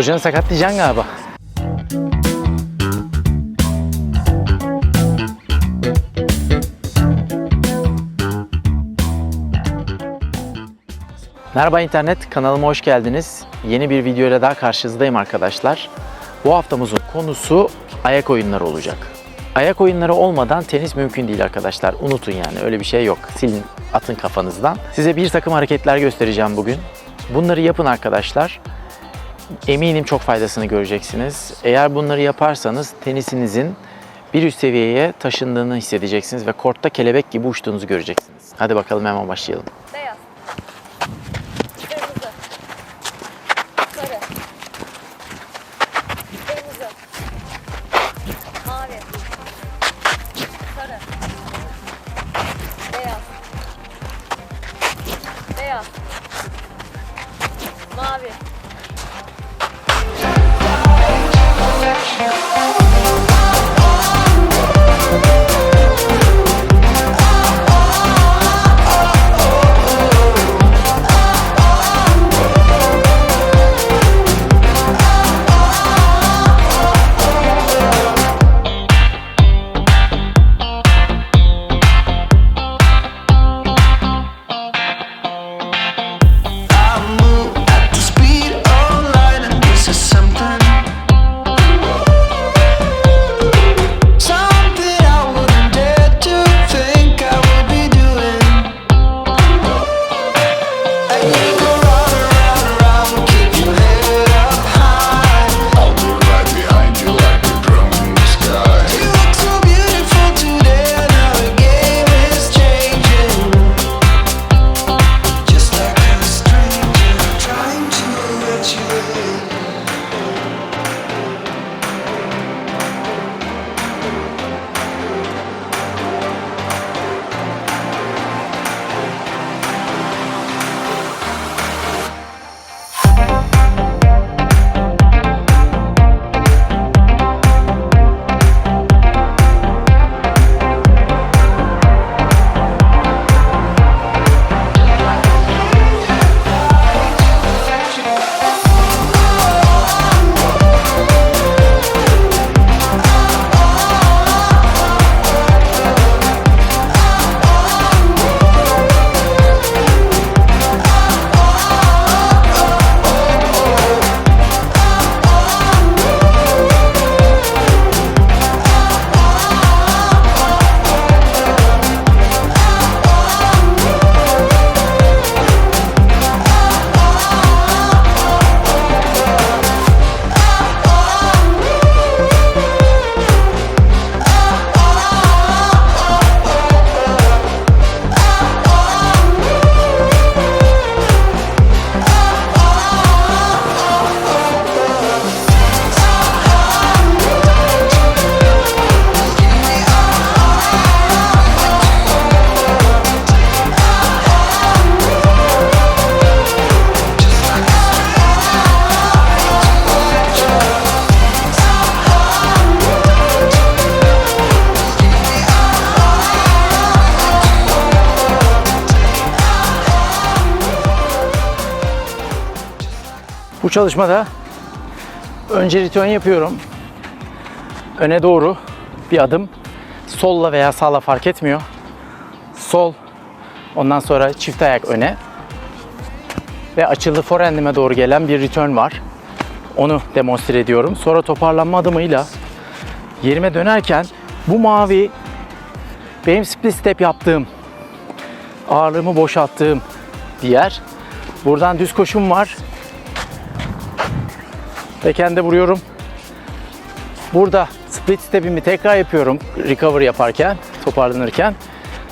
Kocanı sakatlayacaksın galiba. Merhaba internet, kanalıma hoş geldiniz. Yeni bir videoyla daha karşınızdayım arkadaşlar. Bu haftamızın konusu ayak oyunları olacak. Ayak oyunları olmadan tenis mümkün değil arkadaşlar. Unutun yani öyle bir şey yok. Silin, atın kafanızdan. Size bir takım hareketler göstereceğim bugün. Bunları yapın arkadaşlar. Eminim çok faydasını göreceksiniz. Eğer bunları yaparsanız tenisinizin bir üst seviyeye taşındığını hissedeceksiniz ve kortta kelebek gibi uçtuğunuzu göreceksiniz. Hadi bakalım hemen başlayalım. Beyaz. Kırmızı. Sarı. Kırmızı. Mavi. Sarı. Beyaz. Beyaz. Mavi. Bu çalışmada önce return yapıyorum. Öne doğru bir adım. Solla veya sağla fark etmiyor. Sol. Ondan sonra çift ayak öne. Ve açılı forehand'ime doğru gelen bir return var. Onu demonstre ediyorum. Sonra toparlanma adımıyla yerime dönerken bu mavi benim split step yaptığım ağırlığımı boşalttığım bir yer. Buradan düz koşum var. Backhand'e vuruyorum. Burada split step'imi tekrar yapıyorum recover yaparken, toparlanırken.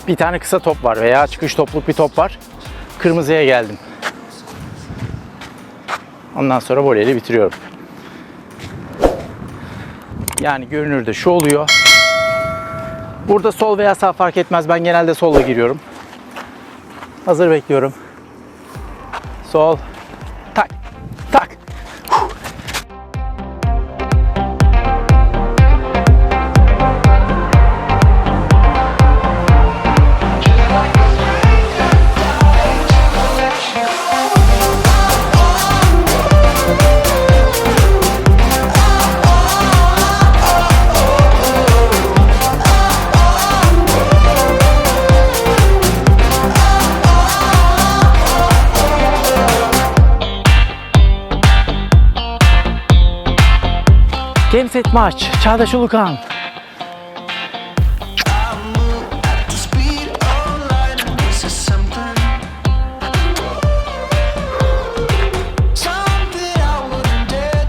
Bir tane kısa top var veya çıkış topluk bir top var. Kırmızıya geldim. Ondan sonra voleyle bitiriyorum. Yani görünürde şu oluyor. Burada sol veya sağ fark etmez. Ben genelde solla giriyorum. Hazır bekliyorum. Sol. I wouldn't dare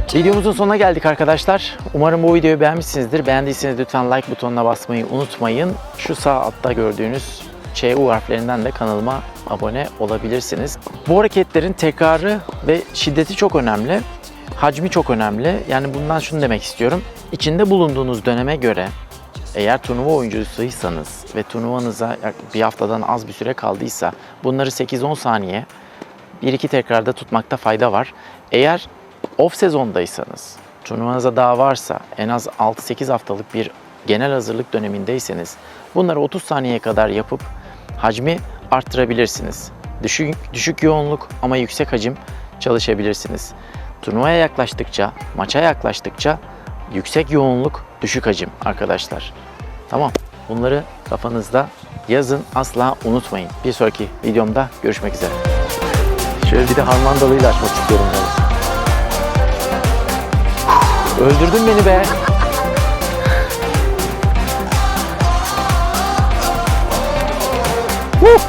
to Videomuzun sonuna geldik arkadaşlar. Umarım bu videoyu beğenmişsinizdir. Beğendiyseniz lütfen like butonuna basmayı unutmayın. Şu sağ altta gördüğünüz ÇU harflerinden de kanalıma abone olabilirsiniz. Bu hareketlerin tekrarı ve şiddeti çok önemli. Hacmi çok önemli. Yani bundan şunu demek istiyorum. İçinde bulunduğunuz döneme göre eğer turnuva oyuncusuysanız ve turnuvanıza bir haftadan az bir süre kaldıysa bunları 8-10 saniye bir iki tekrarda tutmakta fayda var. Eğer off sezondaysanız, turnuvanıza daha varsa en az 6-8 haftalık bir genel hazırlık dönemindeyseniz bunları 30 saniyeye kadar yapıp hacmi arttırabilirsiniz. Düşük, düşük yoğunluk ama yüksek hacim çalışabilirsiniz. Turnuvaya yaklaştıkça, maça yaklaştıkça yüksek yoğunluk, düşük hacim arkadaşlar. Tamam. Bunları kafanızda yazın asla unutmayın. Bir sonraki videomda görüşmek üzere. Şöyle bir de harmandalıyla açmak istiyorum. Ben. Öldürdün beni be. Woo!